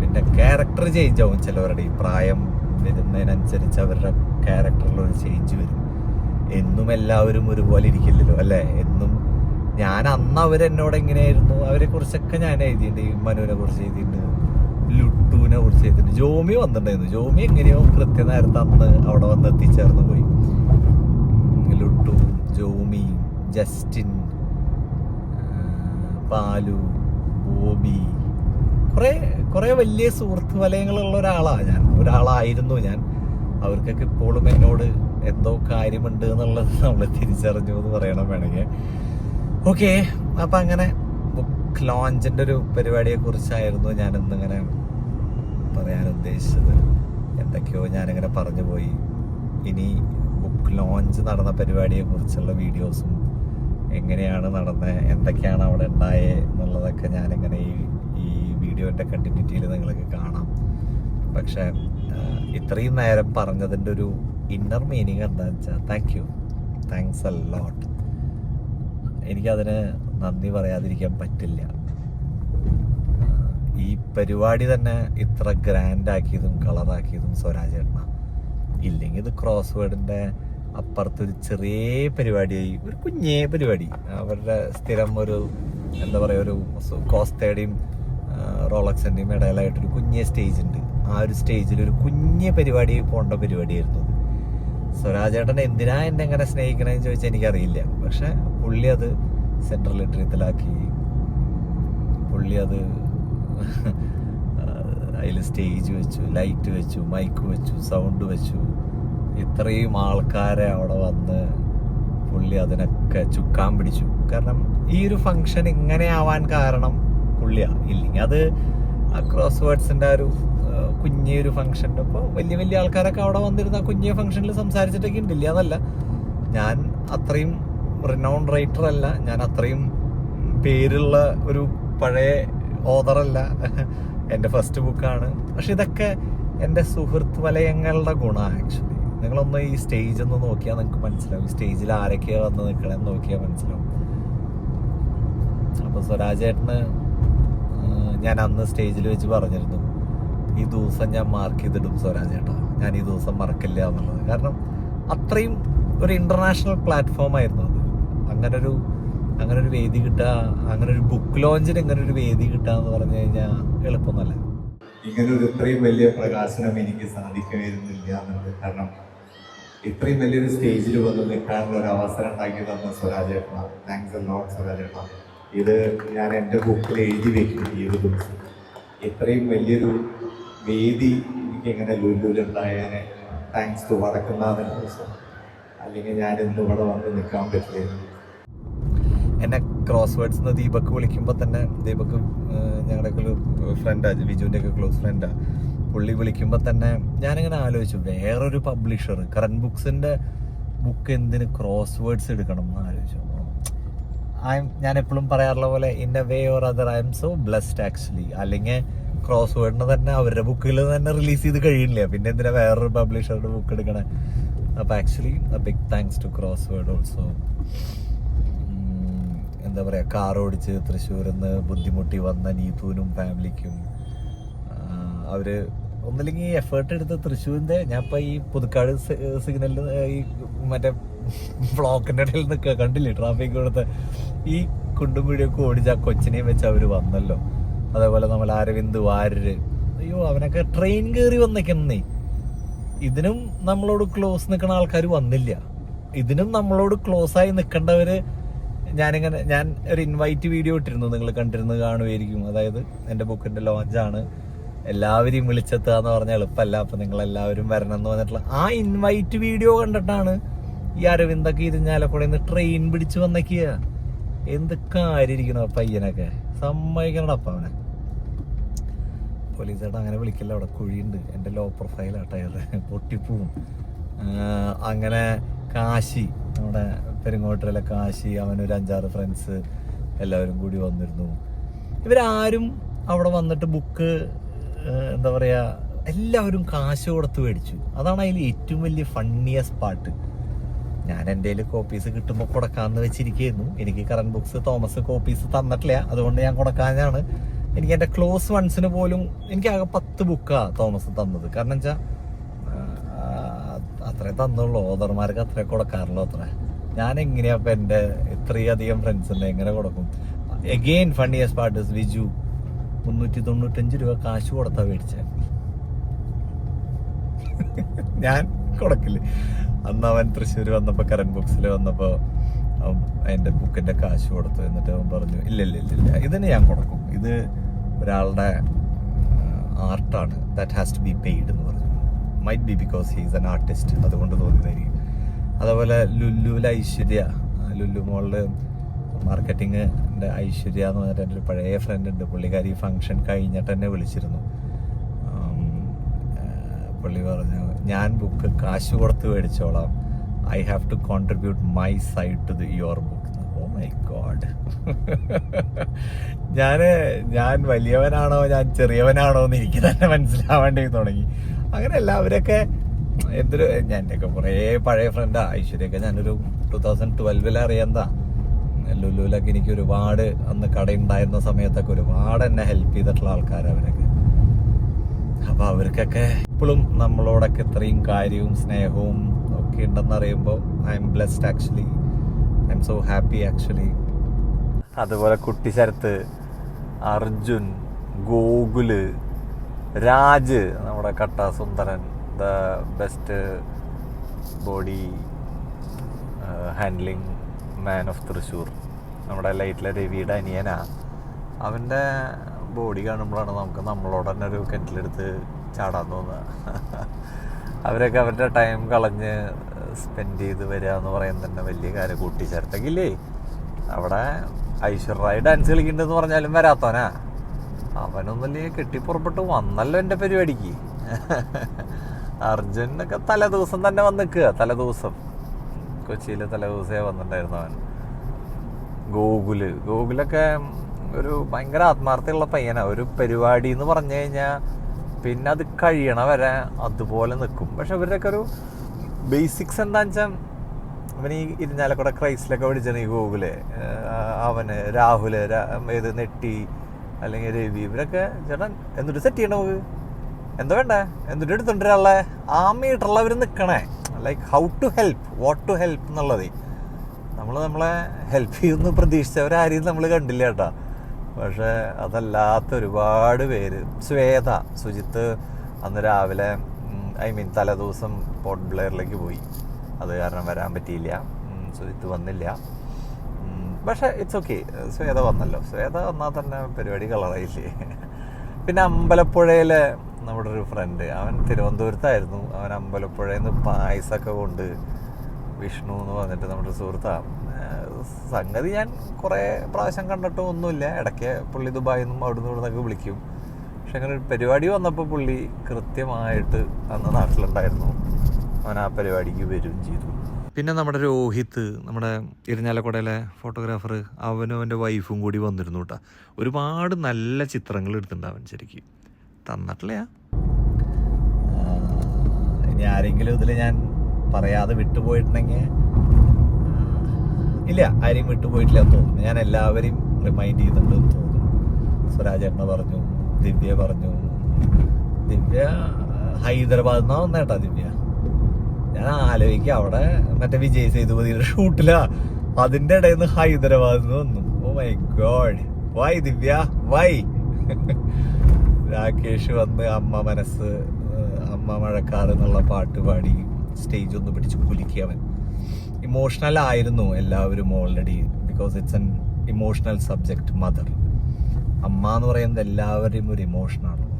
പിന്നെ ക്യാരക്ടർ ചേഞ്ച് ആവും ചിലവരുടെ. ഈ പ്രായം വരുന്നതിനനുസരിച്ച് അവരുടെ ക്യാരക്ടറിൽ ഒരു ചേഞ്ച് വരും. എന്നും എല്ലാവരും ഒരുപോലെ ഇരിക്കില്ലല്ലോ അല്ലേ? എന്നും ഞാൻ അന്ന് അവരെന്നോട് എങ്ങനെയായിരുന്നു അവരെ കുറിച്ചൊക്കെ ഞാൻ എഴുതിയിട്ടുണ്ട് ഈ മനുവിനെ കുറിച്ച് എഴുതിയിട്ടുണ്ട്. ലുട്ടുവിനെ കുറിച്ച് എഴുതിയിട്ടുണ്ട്. ജോമി വന്നിട്ടുണ്ടായിരുന്നു. ജോമി എങ്ങനെയോ കൃത്യനേരത്തെ അന്ന് അവിടെ വന്ന് എത്തിച്ചേർന്ന് പോയി. ലുട്ടു ജോമി ജസ്റ്റിൻ പാലു ബോബി. കുറെ കുറെ വലിയ സുഹൃത്ത് വലയങ്ങളുള്ള ഒരാളാണ് ഞാൻ. ഒരാളായിരുന്നു ഞാൻ. അവർക്കൊക്കെ ഇപ്പോഴും എന്നോട് എന്തോ കാര്യമുണ്ട് എന്നുള്ളത് നമ്മൾ തിരിച്ചറിഞ്ഞു എന്ന് പറയണം വേണമെങ്കിൽ. ഓക്കെ അപ്പൊ അങ്ങനെ ബുക്ക് ലോഞ്ചിന്റെ ഒരു പരിപാടിയെ കുറിച്ചായിരുന്നു ഞാൻ ഇന്നിങ്ങനെ പറയാൻ ഉദ്ദേശിച്ചത്. എന്തൊക്കെയോ ഞാനിങ്ങനെ പറഞ്ഞു പോയി. ഇനി ബുക്ക് ലോഞ്ച് നടന്ന പരിപാടിയെ കുറിച്ചുള്ള വീഡിയോസും എങ്ങനെയാണ് നടന്നത് എന്തൊക്കെയാണ് അവിടെ ഉണ്ടായത് എന്നുള്ളതൊക്കെ ഞാനിങ്ങനെ ഈ ഈ വീഡിയോന്റെ കണ്ടിന്യൂറ്റിയിൽ നിങ്ങൾക്ക് കാണാം. പക്ഷേ ഇത്രയും നേരം പറഞ്ഞതിന്റെ ഒരു ഇന്നർ മീനിങ് എന്താണെന്ന് വെച്ചാൽ thank you thanks a lot എനിക്കതിന് നന്ദി പറയാതിരിക്കാൻ പറ്റില്ല. ഈ പരിപാടി തന്നെ ഇത്ര ഗ്രാൻഡ് ആക്കിയതും കളറാക്കിയതും സ്വരാജേട്ടന ഇല്ലെങ്കിൽ ഇത് ക്രോസ് വേർഡിന്റെ അപ്പുറത്തൊരു ചെറിയ പരിപാടിയായി ഒരു കുഞ്ഞേ പരിപാടി. അവരുടെ സ്ഥിരം ഒരു എന്താ പറയുക ഒരു കോസ്തയുടെയും റോളക്സിന്റെയും ഇടയിലായിട്ടൊരു കുഞ്ഞേ സ്റ്റേജ് ഉണ്ട്. ആ ഒരു സ്റ്റേജിൽ ഒരു കുഞ്ഞേ പരിപാടി പോകേണ്ട പരിപാടിയായിരുന്നു സ്വരാജേട്ടൻ എന്തിനാ എന്നെ എങ്ങനെ സ്നേഹിക്കണമെന്ന് ചോദിച്ചാൽ എനിക്കറിയില്ല. പക്ഷെ പുള്ളി അത് സെൻട്രൽ ലിറ്ററിയത്തിലാക്കി പുള്ളി അത് അതിൽ സ്റ്റേജ് വെച്ചു ലൈറ്റ് വെച്ചു മൈക്ക് വെച്ചു സൗണ്ട് വെച്ചു. ഇത്രയും ആൾക്കാരെ അവിടെ വന്ന് പുള്ളി അതിനൊക്കെ ചുക്കാൻ പിടിച്ചു. കാരണം ഈ ഒരു ഫങ്ഷൻ ഇങ്ങനെ ആവാൻ കാരണം പുള്ളിയാണ് ഇല്ലെങ്കിൽ അത് ആ ക്രോസ് ആ ഒരു കുഞ്ഞൊരു ഫംഗ്ഷൻ അപ്പോൾ വലിയ വലിയ ആൾക്കാരൊക്കെ അവിടെ വന്നിരുന്ന ആ കുഞ്ഞിയ ഫംഗ്ഷനിൽ സംസാരിച്ചിട്ടൊക്കെ ഉണ്ടില്ല അതല്ല. ഞാൻ അത്രയും റിനൗൺ റൈറ്റർ അല്ല. ഞാൻ അത്രയും പേരുള്ള ഒരു പഴയ ഓതറല്ല എന്റെ ഫസ്റ്റ് ബുക്കാണ് പക്ഷെ ഇതൊക്കെ എന്റെ സുഹൃത്ത് വലയങ്ങളുടെ ഗുണമാണ് ആക്ച്വലി നിങ്ങളൊന്ന് ഈ സ്റ്റേജ് ഒന്ന് നോക്കിയാൽ നിങ്ങൾക്ക് മനസ്സിലാവും. സ്റ്റേജിൽ ആരൊക്കെയാണ് വന്ന് നിൽക്കണമെന്ന് നോക്കിയാൽ മനസ്സിലാവും. അപ്പോൾ സ്വരാജേട്ടന് ഞാൻ അന്ന് സ്റ്റേജിൽ വെച്ച് പറഞ്ഞിരുന്നു. ഈ ദിവസം ഞാൻ മാർക്ക് ചെയ്തിടും സ്വരാജ് ചേട്ടാ. ഞാൻ ഈ ദിവസം മറക്കില്ല എന്നുള്ളത്. കാരണം അത്രയും ഒരു ഇന്റർനാഷണൽ പ്ലാറ്റ്ഫോം ആയിരുന്നു അത്. അങ്ങനെ ഒരു അങ്ങനെ ഒരു വേദി കിട്ടുക അങ്ങനെ ഒരു ബുക്ക് ലോഞ്ചിന് ഇങ്ങനെ ഒരു വേദി കിട്ടുക എന്ന് പറഞ്ഞു കഴിഞ്ഞാൽ എളുപ്പമൊന്നുമല്ല ഇങ്ങനെ ഒരു ഇത്രയും വലിയ പ്രകാശനം എനിക്ക് സാധിക്കുമായിരുന്നില്ല എന്നുള്ളത് കാരണം ഇത്രയും വലിയൊരു സ്റ്റേജിൽ വന്ന് നിൽക്കാനുള്ള ഒരു അവസരം ഉണ്ടാക്കി തന്ന സ്വരാജേട്ട താങ്ക്സ് ലോട്ട് സ്വരാജേട്ട ഇത് ഞാൻ എന്റെ ബുക്കിൽ എഴുതി വെക്കും ഈ ഒരു ദിവസം ഇത്രയും വലിയൊരു വേദി എനിക്ക് എങ്ങനെ ലുലുലുണ്ടായേനെ താങ്ക്സ് ടു വടക്കുന്നാഥൻ അല്ലെങ്കിൽ ഞാൻ ഇന്ന് ഇവിടെ വന്ന് നിൽക്കാൻ പറ്റില്ലായിരുന്നു എന്നെ ക്രോസ് വേർഡ്സ് ദീപക് വിളിക്കുമ്പോൾ തന്നെ ദീപക്ക് ഞങ്ങളുടെ ഫ്രണ്ടാ വിജുവിന്റെ ഒക്കെ ക്ലോസ് ഫ്രണ്ടാ പുള്ളി വിളിക്കുമ്പോൾ തന്നെ ഞാനിങ്ങനെ ആലോചിച്ചു വേറൊരു പബ്ലിഷർ കറൻ ബുക്സിന്റെ ബുക്ക് എന്തിന് ക്രോസ് വേർഡ്സ് എടുക്കണം എന്ന് ആലോചിച്ചു ഐ ഞാൻ എപ്പോഴും പറയാറുള്ള പോലെ in a way or other I am so blessed actually അല്ലെങ്കിൽ ക്രോസ് വേർഡിന് തന്നെ അവരുടെ ബുക്കിൽ തന്നെ റിലീസ് ചെയ്ത് കഴിയില്ല പിന്നെ എന്തിനാ വേറൊരു പബ്ലിഷറുടെ ബുക്ക് എടുക്കണേ? അപ്പോൾ actually big thanks to crossword also എന്താ പറയുക കാർ ഓടിച്ച് തൃശ്ശൂരിൽ നിന്ന് ബുദ്ധിമുട്ടി വന്ന നീതുവിനും ഫാമിലിക്കും അവർ ഒന്നില്ലെങ്കിൽ എഫേർട്ട് എടുത്ത് തൃശ്ശൂരിന്റെ ഞാൻ ഇപ്പൊ ഈ പുതുക്കാട് സിഗ്നലിൽ ഈ മറ്റേ ബ്ലോക്കിന്റെ ഇടയിൽ നിൽക്കുക കണ്ടില്ലേ? ട്രാഫിക് കൊടുത്ത് ഈ കുണ്ടും പിടിയൊക്കെ ഓടിച്ച് ആ കൊച്ചിനെയും വെച്ച് അവർ വന്നല്ലോ. അതേപോലെ നമ്മൾ അരവിന്ദ് വാര്യര്. അയ്യോ അവനൊക്കെ ട്രെയിൻ കയറി വന്നേക്കുന്നേ. ഇതിനും നമ്മളോട് ക്ലോസ് നിൽക്കുന്ന ആൾക്കാർ വന്നില്ല. ഇതിനും നമ്മളോട് ക്ലോസ് ആയി നിൽക്കേണ്ടവര് ഞാനിങ്ങനെ ഞാൻ ഒരു ഇൻവൈറ്റ് വീഡിയോ ഇട്ടിരുന്നു. നിങ്ങൾ കണ്ടിരുന്നു കാണുമായിരിക്കും. അതായത് എന്റെ ബുക്കിന്റെ ലോഞ്ചാണ് എല്ലാവരെയും വിളിച്ചെത്തുക എന്ന് പറഞ്ഞാൽ എളുപ്പമല്ല. അപ്പൊ നിങ്ങൾ എല്ലാവരും വരണം എന്ന് പറഞ്ഞിട്ടുള്ള ആ ഇൻവൈറ്റ് വീഡിയോ കണ്ടിട്ടാണ് ഈ അരവിന്ദൊക്കെ ഇരിഞ്ഞാലക്കുടയിൽ ഇന്ന് ട്രെയിൻ പിടിച്ചു വന്നേക്കിയ എന്ത് കാര്യമിരിക്കണം ആ പയ്യനൊക്കെ? സമ്മതിക്കണടപ്പ അവനെ? പോലീസേട്ടാ അങ്ങനെ വിളിക്കല്ല? അവിടെ കുഴിയുണ്ട്. എന്റെ ലോ പ്രൊഫൈലാ ടയർ പൊട്ടിപ്പോവും. അങ്ങനെ കാശി നമ്മുടെ പെരുങ്ങോട്ടിലെ കാശി അവനൊരു അഞ്ചാറ് ഫ്രണ്ട്സ് എല്ലാവരും കൂടി വന്നിരുന്നു. ഇവരാരും അവിടെ വന്നിട്ട് ബുക്ക് എന്താ പറയാ എല്ലാവരും കാശ് കൊടുത്ത് മേടിച്ചു. അതാണ് അതിൽ ഏറ്റവും വലിയ ഫണ്ണിയസ്റ്റ് പാട്ട് ഞാൻ എന്റെ കയ്യിൽ കോപ്പീസ് കിട്ടുമ്പോൾ കൊടുക്കാമെന്ന് വെച്ചിരിക്കുന്നു. എനിക്ക് കറണ്ട് ബുക്സ് തോമസ് കോപ്പീസ് തന്നിട്ടില്ല. അതുകൊണ്ട് ഞാൻ കൊടുക്കാനാണ് എനിക്ക് എന്റെ ക്ലോസ് വൺസിന് പോലും എനിക്ക് ആകെ പത്ത് ബുക്കാ തോമസ് തന്നത്. കാരണം വെച്ചാൽ അത്രേ തന്നുള്ളൂ. ഓദർമാർക്ക് അത്രേ കൊടുക്കാറുള്ളൂ അത്ര. ഞാൻ എങ്ങനെയാ ഇപ്പം എന്റെ ഇത്രയധികം ഫ്രണ്ട്സ് ഫ്രണ്ട്സിനെ എങ്ങനെ കൊടുക്കും? Again funniest parties Viju. മുന്നൂറ്റി തൊണ്ണൂറ്റഞ്ച് രൂപ കാശ് കൊടുത്താ മേടിച്ച. ഞാൻ കൊടുക്കില്ല. അന്ന് അവൻ തൃശ്ശൂർ വന്നപ്പോൾ കറണ്ട് ബുക്സിൽ വന്നപ്പോൾ അവൻ അതിന്റെ ബുക്കിന്റെ കാശ് കൊടുത്തു. എന്നിട്ട് അവൻ പറഞ്ഞു ഇല്ല ഇല്ല ഇല്ല ഇതിന് ഞാൻ കൊടുക്കും. ഇത് ഒരാളുടെ ആർട്ടാണ്. That has to be paid എന്ന് പറഞ്ഞു. Might be because he's an artist അതുകൊണ്ട് തോന്നിയതായിരിക്കും അതേപോലെ ലുല്ലുവിലെ ഐശ്വര്യ. ലുല്ലു മോളിൽ മാർക്കറ്റിങ്ങിന്റെ ഐശ്വര്യ എന്ന് പറഞ്ഞിട്ട് എന്റെ ഒരു പഴയ ഫ്രണ്ട് ഉണ്ട്. പുള്ളിക്കാരി ഫംഗ്ഷൻ കഴിഞ്ഞിട്ട് എന്നെ വിളിച്ചിരുന്നു. പുള്ളി പറഞ്ഞു ഞാൻ ബുക്ക് കാശ് കൊടുത്ത് മേടിച്ചോളാം. I have to contribute my side to the your book oh ഞാൻ ഞാൻ വലിയവനാണോ ഞാൻ ചെറിയവനാണോ എന്ന് എനിക്ക് തന്നെ മനസ്സിലാവേണ്ടി തുടങ്ങി. അങ്ങനെ എല്ലാവരൊക്കെ എന്തൊരു എന്റെയൊക്കെ കുറേ പഴയ ഫ്രണ്ടാ ഐശ്വര്യൊക്കെ ഞാനൊരു ടൂ തൗസൻഡ് ട്വൽവിൽ അറിയാന്താ. ലുലുവിലൊക്കെ എനിക്ക് ഒരുപാട് അന്ന് കടയുണ്ടായിരുന്ന സമയത്തൊക്കെ ഒരുപാട് എന്നെ ഹെൽപ്പ് ചെയ്തിട്ടുള്ള ആൾക്കാർ അവരൊക്കെ. അപ്പോൾ അവർക്കൊക്കെ ഇപ്പോഴും നമ്മളോടൊക്കെ ഇത്രയും കാര്യവും സ്നേഹവും ഒക്കെ ഉണ്ടെന്ന് അറിയുമ്പോൾ I am blessed actually I am so happy actually അതുപോലെ കുട്ടിശരത്ത് അർജുൻ ഗോകുൽ രാജ് നമ്മുടെ കട്ട സുന്ദരൻ the best body handling man of Thrissur നമ്മുടെ ലൈറ്റിലെ രവിയുടെ അനിയനാ അവന്റെ ബോഡി കാണുമ്പോഴാണ് നമുക്ക് നമ്മളോട് തന്നെ ഒരു കെറ്റിലെടുത്ത് ചാടാൻ തോന്നുക. അവരൊക്കെ അവരുടെ ടൈം കളഞ്ഞ് സ്പെൻഡ് ചെയ്ത് വരിക എന്ന് പറയുന്നത് തന്നെ വലിയ കാര്യം. കൂട്ടിച്ചേർത്തെങ്കിലേ അവിടെ ഐശ്വര്യ ഡാൻസ് കളിക്കണ്ടെന്ന് പറഞ്ഞാലും വരാത്തവനാ അവനൊന്നല്ലേ കെട്ടിപ്പുറപ്പെട്ട് വന്നല്ലോ എന്റെ പരിപാടിക്ക്. അർജുനൊക്കെ തല ദിവസം തന്നെ വന്ന് നിൽക്കുക തല ദിവസം കൊച്ചിയിൽ തല ദിവസമേ വന്നിട്ടുണ്ടായിരുന്നു അവൻ. ഗോകുൽ ഗോകുലൊക്കെ ഒരു ഭയങ്കര ആത്മാർത്ഥയുള്ള പയ്യനാ. ഒരു പരിപാടി എന്ന് പറഞ്ഞു കഴിഞ്ഞാൽ പിന്നെ അത് കഴിയണ വരെ അതുപോലെ നിൽക്കും പക്ഷെ ഇവരുടെയൊക്കെ ഒരു ബേസിക്സ് എന്താണെന്ന് വെച്ചാൽ അവൻ ഈ ഇരിഞ്ഞാലക്കുട ക്രൈസിലൊക്കെ പഠിച്ചാണ് ഈ ഗോകുലെ. അവന് രാഹുൽ ഇത് നെട്ടി അല്ലെങ്കിൽ രവി ഇവരൊക്കെ ചേട്ടൻ എന്നിട്ട് സെറ്റ് ചെയ്യണോ നമുക്ക്? എന്താ വേണ്ടേ? എന്നിട്ട് എടുത്തോണ്ടിരാളെ ആ മീറ്ററിൽ നിൽക്കണേ like how to help what to help എന്നുള്ളതേ. നമ്മൾ നമ്മളെ ഹെൽപ്പ് ചെയ്യുമെന്ന് പ്രതീക്ഷിച്ചവരാരെയും നമ്മൾ കണ്ടില്ല കേട്ടോ. പക്ഷേ അതല്ലാത്ത ഒരുപാട് പേര്. ശ്വേത സുജിത്ത് അന്ന് രാവിലെ ഐ മീൻ തലേദിവസം പോർട്ട് ബ്ലെയറിലേക്ക് പോയി. അത് കാരണം വരാൻ പറ്റിയില്ല. സോ ഇത് വന്നില്ല. പക്ഷേ ഇറ്റ്സ് ഓക്കെ ശ്വേത വന്നല്ലോ. ശ്വേത വന്നാൽ തന്നെ പരിപാടി കളറായില്ലേ പിന്നെ അമ്പലപ്പുഴയിലെ നമ്മുടെ ഒരു ഫ്രണ്ട് അവൻ തിരുവനന്തപുരത്തായിരുന്നു. അവൻ അമ്പലപ്പുഴയിൽ നിന്ന് പായസമൊക്കെ കൊണ്ട് വിഷ്ണു എന്ന് പറഞ്ഞിട്ട് നമ്മുടെ സുഹൃത്താണ് സംഗതി ഞാൻ കുറേ പ്രാവശ്യം കണ്ടിട്ടും ഒന്നുമില്ല. ഇടയ്ക്ക് പുള്ളി ദുബായിൽ നിന്നും അവിടുന്ന് ഇവിടുന്നൊക്കെ വിളിക്കും. പക്ഷെ അങ്ങനെ ഒരു പരിപാടി വന്നപ്പോൾ പുള്ളി കൃത്യമായിട്ട് അന്ന് നാട്ടിലുണ്ടായിരുന്നു. അവൻ ആ പരിപാടിക്ക് വരും ചെയ്തു. പിന്നെ നമ്മുടെ രോഹിത്ത് നമ്മുടെ ഇരിഞ്ഞാലക്കുടയിലെ ഫോട്ടോഗ്രാഫർ അവനും അവന്റെ വൈഫും കൂടി വന്നിരുന്നു കേട്ടോ. ഒരുപാട് നല്ല ചിത്രങ്ങൾ എടുത്തിട്ടുണ്ട് അവൻ ശരിക്കും. തന്നിട്ടില്ല. ഇനി ആരെങ്കിലും ഇതിൽ ഞാൻ പറയാതെ വിട്ടുപോയിട്ടുണ്ടെങ്കിൽ ഇല്ല ആരെയും വിട്ടുപോയിട്ടില്ല തോന്നുന്നു. ഞാൻ എല്ലാവരെയും റിമൈൻഡ് ചെയ്തിട്ടുണ്ട് എന്ന് തോന്നുന്നു. സ്വരാജേട്ടനെ പറഞ്ഞു ദിവ്യ പറഞ്ഞു. ദിവ്യ ഹൈദരാബാദ് നിന്നാ വന്നേട്ടാ ദിവ്യ. ഞാൻ ആലോചിക്കുക അവിടെ മറ്റേ വിജയ് സേതുപതിയുടെ ഷൂട്ടില. അതിന്റെ ഇടയിൽ നിന്ന് ഹൈദരാബാദ് നിന്ന് വന്നു. ഓ my god why Divya? Why Rakesh വന്ന് അമ്മ മനസ്സ് അമ്മ മഴക്കാർ എന്നുള്ള പാട്ട് പാടി സ്റ്റേജ് ഒന്ന് പിടിച്ച് കുലുക്കി അവൻ ഇമോഷണൽ ആയിരുന്നു എല്ലാവരും already because it's an emotional subject mother അമ്മ എന്ന് പറയുന്നത് എല്ലാവരുടെയും ഒരു ഇമോഷനാണല്ലോ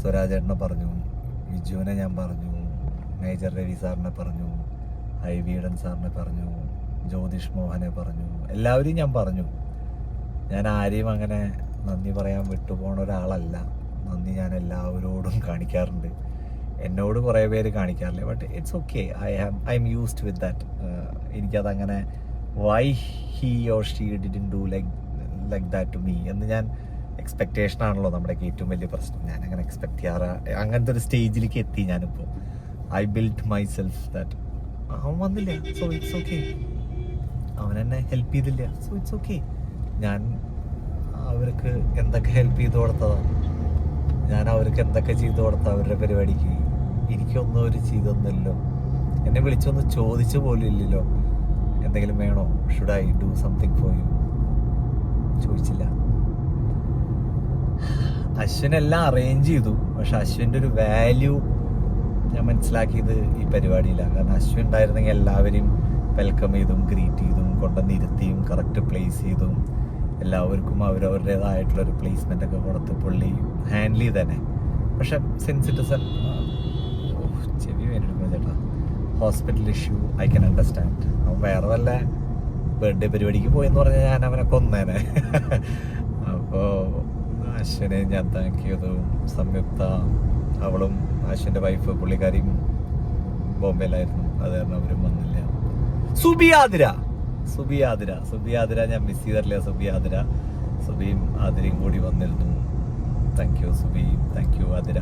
സ്വരാജേട്ടനെ പറഞ്ഞു വിജുവിനെ ഞാൻ പറഞ്ഞു മേജർ രവി സാറിനെ പറഞ്ഞു ഐ വീടൻ സാറിനെ പറഞ്ഞു ജ്യോതിഷ് മോഹനെ പറഞ്ഞു എല്ലാവരെയും ഞാൻ പറഞ്ഞു. ഞാൻ ആരെയും അങ്ങനെ നന്ദി പറയാൻ വിട്ടുപോണ ഒരാളല്ല. നന്ദി ഞാൻ എല്ലാവരോടും കാണിക്കാറുണ്ട്. എന്നോട് കുറേ പേര് കാണിക്കാറില്ല but it's okay I have I am used with that എനിക്കതങ്ങനെ why he or she didn't do like like that to me എന്ന് ഞാൻ എക്സ്പെക്റ്റേഷൻ ആണല്ലോ നമ്മുടെ ഏറ്റവും വലിയ പ്രശ്നം. ഞാൻ അങ്ങനെ എക്സ്പെക്ട് ചെയ്യാറ് അങ്ങനത്തെ ഒരു സ്റ്റേജിലേക്ക് എത്തി ഞാനിപ്പോൾ I build myself that അവൻ വന്നില്ല. സോ ഇറ്റ്സ് ഓക്കെ അവൻ എന്നെ ഹെൽപ്പ് ചെയ്തില്ല. സോ ഇറ്റ്സ് ഓക്കെ ഞാൻ അവർക്ക് എന്തൊക്കെ ഹെൽപ്പ് ചെയ്ത് കൊടുത്തതാണ് ഞാൻ അവർക്ക് എന്തൊക്കെ ചെയ്ത് കൊടുത്ത അവരുടെ പരിപാടിക്ക്? എനിക്കൊന്നും അവർ ചെയ്തൊന്നുമില്ലല്ലോ. എന്നെ വിളിച്ചൊന്ന് ചോദിച്ചു പോലും ഇല്ലല്ലോ. എന്തെങ്കിലും വേണോ? Should I do something for you ചോദിച്ചില്ല. അശ്വിൻ എല്ലാം അറേഞ്ച് ചെയ്തു. പക്ഷെ അശ്വിന്റെ ഒരു വാല്യൂ ഞാൻ മനസ്സിലാക്കിയത് ഈ പരിപാടിയിലാണ്. കാരണം അശ്വിൻ ഉണ്ടായിരുന്നെങ്കിൽ എല്ലാവരെയും വെൽക്കം ചെയ്തും ഗ്രീറ്റ് ചെയ്തും കൊണ്ടുവന്ന് ഇരുത്തിയും കറക്റ്റ് പ്ലേസ് ചെയ്തും എല്ലാവർക്കും അവരവരുടേതായിട്ടുള്ള ഒരു പ്ലേസ്മെന്റ് ഒക്കെ കൊടുത്ത് പുള്ളി ഹാൻഡിൽ ചെയ്ത് തന്നെ. പക്ഷെ സിൻസ് ഇറ്റ് ഇസ് ചെവി വേണ്ടിയിരിക്കുന്നു ചേട്ടാ. Hospital issue I can understand അവൻ വേറെ വല്ല ബർത്ത്ഡേ പരിപാടിക്ക് പോയെന്ന് പറഞ്ഞാൽ ഞാൻ അവനെ കൊന്നേനെ. അപ്പോൾ അശ്വനെ ഞാൻ താങ്ക് ചെയ്തു. സംയുക്ത അവളും ആശിന്റെ വൈഫ് പുള്ളിക്കാരിയും ബോംബെയിലായിരുന്നു. അത് കാരണം അവരും വന്നില്ല. സുബിയാതിര. സുബിയാതിര. സുബിയാതിര ഞാൻ മിസ് ചെയ്തിട്ടില്ല. സുബിയാതിര. സുബിയും ആതിരയും കൂടി വന്നിരുന്നു. Thank you Subi. Thank you Athira.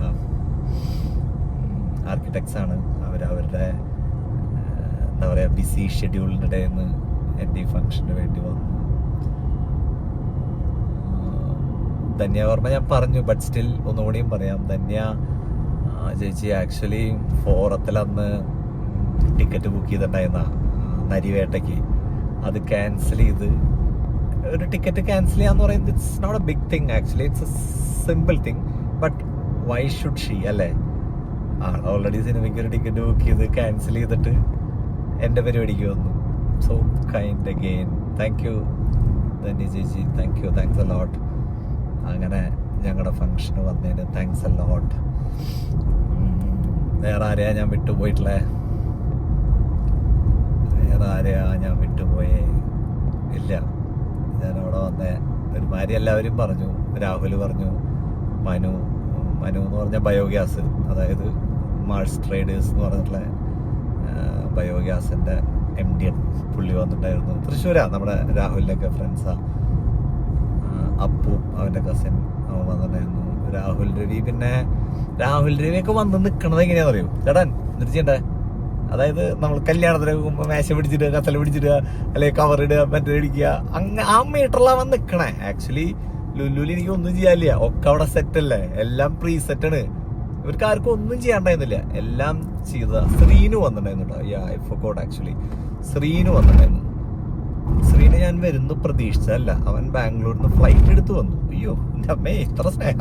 Architects ആണ്. അവർ അവരുടെ എന്താ പറയുക ബിസി ഷെഡ്യൂളിന്റെ ഡേ നിന്ന് എന്റെ ഈ ഫംഗ്ഷന് വേണ്ടി വന്നു. ധന്യവർമ്മ ഞാൻ പറഞ്ഞു ബട്ട് സ്റ്റിൽ ഒന്നുകൂടിയും പറയാം. ധന്യ ചേച്ചി ആക്ച്വലി ഫോറത്തിൽ അന്ന് ടിക്കറ്റ് ബുക്ക് ചെയ്തിട്ടുണ്ടായിരുന്ന നരിവേട്ടയ്ക്ക്. അത് ക്യാൻസൽ ചെയ്ത് ഒരു ടിക്കറ്റ് ക്യാൻസൽ ചെയ്യാന്ന് പറയുന്നത് it's not a big thing actually it's a simple thing but why should she അല്ലേ? ആൾ ഓൾറെഡി സിനിമയ്ക്ക് ഒരു ടിക്കറ്റ് ബുക്ക് ചെയ്ത് ക്യാൻസൽ ചെയ്തിട്ട് എന്റെ പരിപാടിക്ക് വന്നു. So kind again thank you Dhanya ചേച്ചി. Thank you thanks a lot അങ്ങനെ ഞങ്ങളുടെ ഫങ്ഷന് വന്നതിന് താങ്ക്സ് എ ലോട്ട് വേറെ ആരെയാ ഞാൻ വിട്ടുപോയിട്ടുള്ളേ? വേറെ ആരെയാ ഞാൻ വിട്ടുപോയേ? ഇല്ല. ഞാൻ അവിടെ വന്ന. ഒരുമാതിരി എല്ലാവരും പറഞ്ഞു. രാഹുൽ പറഞ്ഞു. മനു മനു എന്ന് പറഞ്ഞ ബയോഗ്യാസ് അതായത് മാർസ് ട്രേഡേഴ്സ് എന്ന് പറഞ്ഞിട്ടുള്ള ബയോഗ്യാസിന്റെ എം ഡി പുള്ളി വന്നിട്ടുണ്ടായിരുന്നു. തൃശ്ശൂരാ നമ്മുടെ രാഹുലിന്റെയൊക്കെ ഫ്രണ്ട്സാണ് അപ്പു അവന്റെ കസിൻ അവൻ വന്നിട്ടുണ്ടായിരുന്നു. രാഹുൽ രവി പിന്നെ രാഹുൽ രവിയൊക്കെ വന്ന് നിൽക്കണത് എങ്ങനെയാണെന്ന് അറിയോ? ചേട്ടൻ എന്നിട്ട് അതായത് നമ്മൾ കല്യാണത്തിന് പോകുമ്പോൾ മേശ പിടിച്ചിടുക കത്തല പിടിച്ചിടുക അല്ലെങ്കിൽ ഇടുക മറ്റേ അടിക്കുക അങ്ങ ആ മീറ്ററിലാണ് വന്ന് നിൽക്കണേ ആക്ച്വലി ലുലുവിൽ എനിക്ക് ഒന്നും ചെയ്യാനില്ല. ഒക്കെ അവിടെ സെറ്റ് അല്ലേ? എല്ലാം പ്രീ ആണ്. ഇവർക്ക് ആർക്കും ഒന്നും ചെയ്യാണ്ടായിരുന്നില്ല. എല്ലാം ചെയ്ത ശ്രീനു വന്നിട്ടുണ്ടായിരുന്നു ആക്ച്വലി ശ്രീനു വന്നിട്ടുണ്ടായിരുന്നു. ശ്രീനെ ഞാൻ വരുന്നു പ്രതീക്ഷിച്ചല്ല അവൻ ബാംഗ്ലൂരിൽ നിന്ന് ഫ്ലൈറ്റ് എടുത്ത് വന്നു. അയ്യോ എന്റെ അമ്മേ ഇത്ര സ്നേഹ.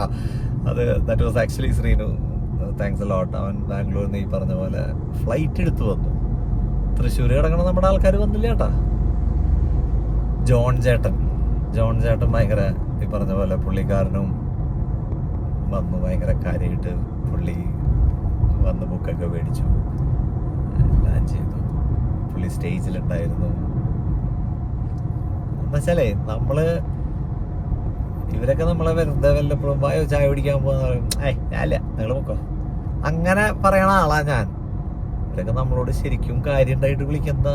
അത് that was actually Sreenu thanks lot അവൻ ബാംഗ്ലൂരിൽ നിന്ന് ഈ പറഞ്ഞ പോലെ ഫ്ലൈറ്റ് എടുത്ത് വന്നു. തൃശ്ശൂർ കിടക്കണ നമ്മുടെ ആൾക്കാർ വന്നില്ല ചേട്ടാ ജോൺ ചേട്ടൻ. ജോൺ ചേട്ടൻ ഭയങ്കര ഈ പറഞ്ഞ പോലെ പുള്ളിക്കാരനും വന്നു ഭയങ്കര കാര്യമായിട്ട് പുള്ളി വന്ന് ബുക്കൊക്കെ മേടിച്ചു. എല്ലാം ചെയ്തു. പുള്ളി സ്റ്റേജിലുണ്ടായിരുന്നു എന്നുവെച്ചാലേ നമ്മൾ ഇവരൊക്കെ നമ്മളെ വെറുതെ വല്ലപ്പോഴും വായോ ചായ കുടിക്കാൻ പോകുന്ന ഏയ് ഞാനില്ല നിങ്ങൾ പൊക്കോ. അങ്ങനെ പറയണ ആളാ ഞാൻ. ഇവരൊക്കെ നമ്മളോട് ശരിക്കും കാര്യം ഉണ്ടായിട്ട് വിളിക്കുന്ന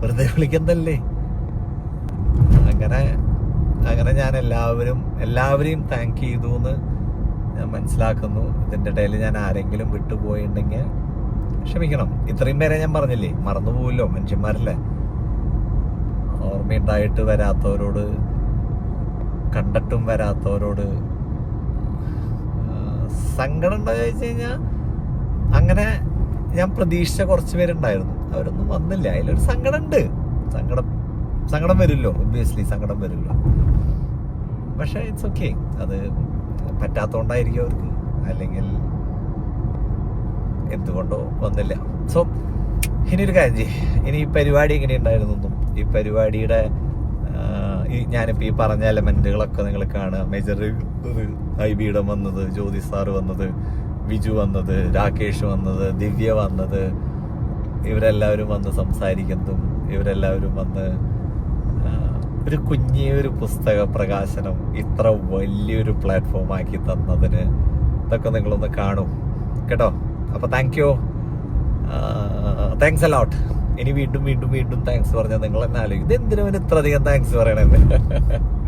വെറുതെ വിളിക്കുന്നല്ലേ അങ്ങനെ അങ്ങനെ ഞാൻ എല്ലാവരും എല്ലാവരെയും താങ്ക് ചെയ്തു എന്ന് ഞാൻ മനസ്സിലാക്കുന്നു. ഇതിന്റെ ഇടയിൽ ഞാൻ ആരെങ്കിലും വിട്ടുപോയിട്ടുണ്ടെങ്കിൽ ക്ഷമിക്കണം. ഇത്രയും പേരെ ഞാൻ പറഞ്ഞില്ലേ? മറന്നുപോകല്ലോ മനുഷ്യന്മാരല്ലേ? ഓർമ്മയുണ്ടായിട്ട് വരാത്തവരോട് കണ്ടിട്ടും വരാത്തവരോട് സങ്കടം ഉണ്ടോ ചോദിച്ചു കഴിഞ്ഞാൽ അങ്ങനെ ഞാൻ പ്രതീക്ഷിച്ച കുറച്ച് പേരുണ്ടായിരുന്നു. അവരൊന്നും വന്നില്ല. അതിലൊരു സങ്കടം ഉണ്ട് സങ്കടം സങ്കടം വരുമല്ലോ. ഒബ്വിയസ്ലി സങ്കടം വരുമല്ലോ. പക്ഷെ ഇറ്റ്സ് ഓക്കെ അത് പറ്റാത്തോണ്ടായിരിക്കും അവർക്ക്. അല്ലെങ്കിൽ എന്തുകൊണ്ടോ വന്നില്ല. സോ ഇനി ഒരു കാര്യം ചെയ്യും. ഇനി ഈ പരിപാടി എങ്ങനെയുണ്ടായിരുന്നു? ഈ പരിപാടിയുടെ ഞാനിപ്പോൾ ഈ പറഞ്ഞ എലമെന്റുകളൊക്കെ നിങ്ങൾ കാണുക. മേജർ ഐബിയുടെ വന്നത് ജ്യോതി സാറ് വന്നത് വിജു വന്നത് രാകേഷ് വന്നത് ദിവ്യ വന്നത്. ഇവരെല്ലാവരും വന്ന് സംസാരിക്കുന്നതും ഇവരെല്ലാവരും വന്ന് ഒരു കുഞ്ഞേ ഒരു പുസ്തക പ്രകാശനം ഇത്ര വലിയൊരു പ്ലാറ്റ്ഫോം ആക്കി തന്നതിന് ഇതൊക്കെ നിങ്ങളൊന്ന് കാണും. കേട്ടോ? അപ്പൊ താങ്ക് യു താങ്ക്സ് അലോട്ട് ഇനി വീണ്ടും വീണ്ടും വീണ്ടും താങ്ക്സ് പറഞ്ഞാൽ നിങ്ങൾ എന്നെ ആലോചിക്കും. ഇത് എന്തിനാ ഇത്ര അധികം താങ്ക്സ് പറയണെന്ന്